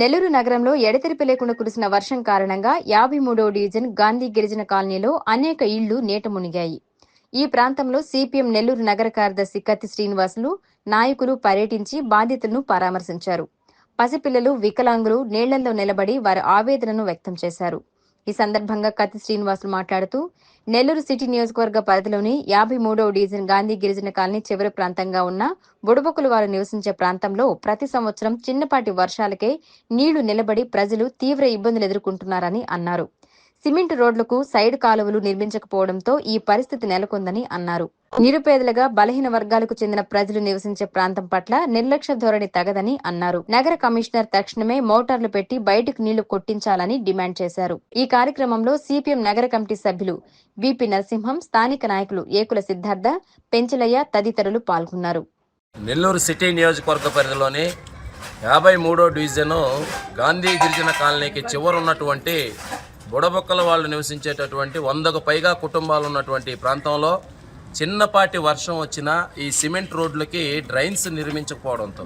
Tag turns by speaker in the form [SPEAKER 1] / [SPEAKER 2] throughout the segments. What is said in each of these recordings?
[SPEAKER 1] నెల్లూరు నగరంలో ఎడతెరిపి లేకుండా కురిసిన వర్షం కారణంగా యాభై మూడవ డివిజన్ గాంధీ గిరిజన కాలనీలో అనేక ఇళ్ళు నీట మునిగాయి. ఈ ప్రాంతంలో సిపిఎం నెల్లూరు నగర కార్యదర్శి కత్తి శ్రీనివాసులు నాయకులు పర్యటించి బాధితులను పరామర్శించారు. పసిపిల్లలు వికలాంగులు నీళ్ళలో నిలబడి వారి ఆవేదనను వ్యక్తం చేశారు. ఈ సందర్భంగా కత్తి శ్రీనివాసులు మాట్లాడుతూ నెల్లూరు సిటీ నియోజకవర్గ పరిధిలోని యాభై మూడవ డివిజన్ గాంధీ గిరిజన కాలనీ చివరి ప్రాంతంగా ఉన్న బుడబకులు వారు నివసించే ప్రాంతంలో ప్రతి సంవత్సరం చిన్నపాటి వర్షాలకే నీళ్ళు నిలబడి ప్రజలు తీవ్ర ఇబ్బందులు ఎదుర్కొంటున్నారని అన్నారు. సిమెంట్ రోడ్లకు సైడ్ కాలువలు నిర్మించకపోవడంతో ఈ పరిస్థితి నెలకొందని అన్నారు. నిరుపేదలుగా బలహీన వర్గాలకు చెందిన ప్రజలు నివసించే ప్రాంతం పట్ల నిర్లక్ష్య ధోరణి తగదని అన్నారు. నగర కమిషనర్ తక్షణమే మోటార్లు పెట్టి బయటకు నీళ్ళు కొట్టించాలని డిమాండ్ చేశారు. ఈ కార్యక్రమంలో సిపిఎం నగర కమిటీ సభ్యులు విపి నరసింహం స్థానిక నాయకులు ఏకుల సిద్ధార్థ పెంచలయ్య తదితరులు పాల్గొన్నారు.
[SPEAKER 2] నెల్లూరు సిటీ నియోజకవర్గ పరిధిలోని యాభై మూడో డివిజను గాంధీ గిరిజన కాలనీకి చివరున్నటువంటి బుడబొక్కల వాళ్ళు నివసించేటటువంటి వందకు పైగా కుటుంబాలు ఉన్నటువంటి ప్రాంతంలో చిన్నపాటి వర్షం వచ్చినా ఈ సిమెంట్ రోడ్లకి డ్రైన్స్ నిర్మించకపోవడంతో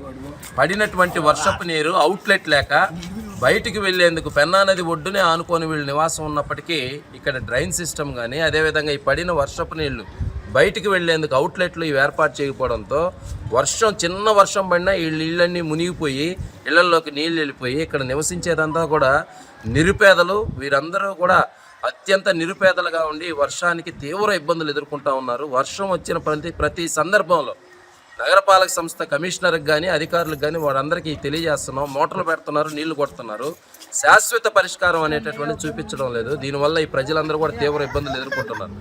[SPEAKER 2] పడినటువంటి వర్షపు నీరు అవుట్లెట్ లేక బయటికి వెళ్ళేందుకు పెన్నా నది ఒడ్డునే ఆనుకొని వీళ్ళు నివాసం ఉన్నప్పటికీ ఇక్కడ డ్రైన్ సిస్టమ్ కానీ అదేవిధంగా ఈ పడిన వర్షపు నీళ్ళు బయటికి వెళ్ళేందుకు అవుట్లెట్లు ఇవి ఏర్పాటు చేయకపోవడంతో వర్షం చిన్న వర్షం పడినా వీళ్ళ ఇళ్ళన్నీ మునిగిపోయి ఇళ్ళలోకి నీళ్ళు వెళ్ళిపోయి ఇక్కడ నివసించేదంతా కూడా నిరుపేదలు. వీరందరూ కూడా అత్యంత నిరుపేదలుగా ఉండి వర్షానికి తీవ్ర ఇబ్బందులు ఎదుర్కొంటూ ఉన్నారు. వర్షం వచ్చిన ప్రతి ప్రతి సందర్భంలో నగరపాలక సంస్థ కమిషనర్కి కానీ అధికారులకు కానీ వారందరికీ తెలియజేస్తున్నాం. మోటార్లు పెడుతున్నారు నీళ్ళు కొడుతున్నారు. శాశ్వత పరిష్కారం అనేటటువంటి చూపించడం లేదు. దీనివల్ల ఈ ప్రజలందరూ కూడా తీవ్ర ఇబ్బందులు ఎదుర్కొంటున్నారు.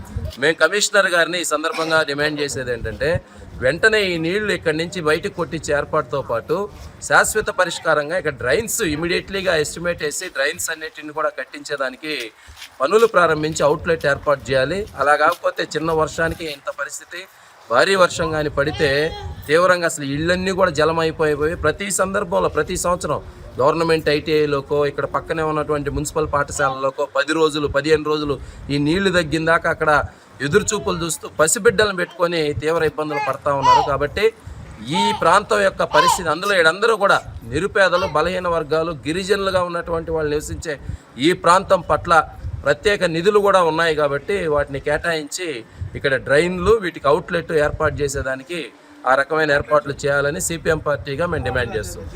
[SPEAKER 2] మేము కమిషనర్ గారిని ఈ సందర్భంగా డిమాండ్ చేసేది ఏంటంటే వెంటనే ఈ నీళ్ళు ఇక్కడి నుంచి బయటకు కొట్టించే ఏర్పాటుతో పాటు శాశ్వత పరిష్కారంగా ఇక్కడ డ్రైన్స్ ఇమీడియట్లీగా ఎస్టిమేట్ వేసి డ్రైన్స్ అన్నిటిని కూడా కట్టించేదానికి పనులు ప్రారంభించి అవుట్లెట్ ఏర్పాటు చేయాలి. అలా కాకపోతే చిన్న వర్షానికి ఇంత పరిస్థితి భారీ వర్షం కానీ పడితే తీవ్రంగా అసలు ఇళ్ళన్నీ కూడా జలం అయిపోయిపోయి ప్రతి సందర్భంలో ప్రతి సంవత్సరం గవర్నమెంట్ ఐటీఐలోకో ఇక్కడ పక్కనే ఉన్నటువంటి మున్సిపల్ పాఠశాలలోకో పది రోజులు పదిహేను రోజులు ఈ నీళ్ళు తగ్గిందాక అక్కడ ఎదురుచూపులు చూస్తూ పసిబిడ్డలను పెట్టుకొని తీవ్ర ఇబ్బందులు పడతా ఉన్నారు. కాబట్టి ఈ ప్రాంతం యొక్క పరిస్థితి అందులో ఈడందరూ కూడా నిరుపేదలు బలహీన వర్గాలు గిరిజనులుగా ఉన్నటువంటి వాళ్ళు నివసించే ఈ ప్రాంతం పట్ల ప్రత్యేక నిధులు కూడా ఉన్నాయి కాబట్టి వాటిని కేటాయించి ఇక్కడ డ్రైన్లు వీటికి అవుట్లెట్ ఏర్పాటు చేసేదానికి ఆ రకమైన ఏర్పాట్లు చేయాలని సిపిఎం పార్టీగా మేము డిమాండ్ చేస్తున్నాం.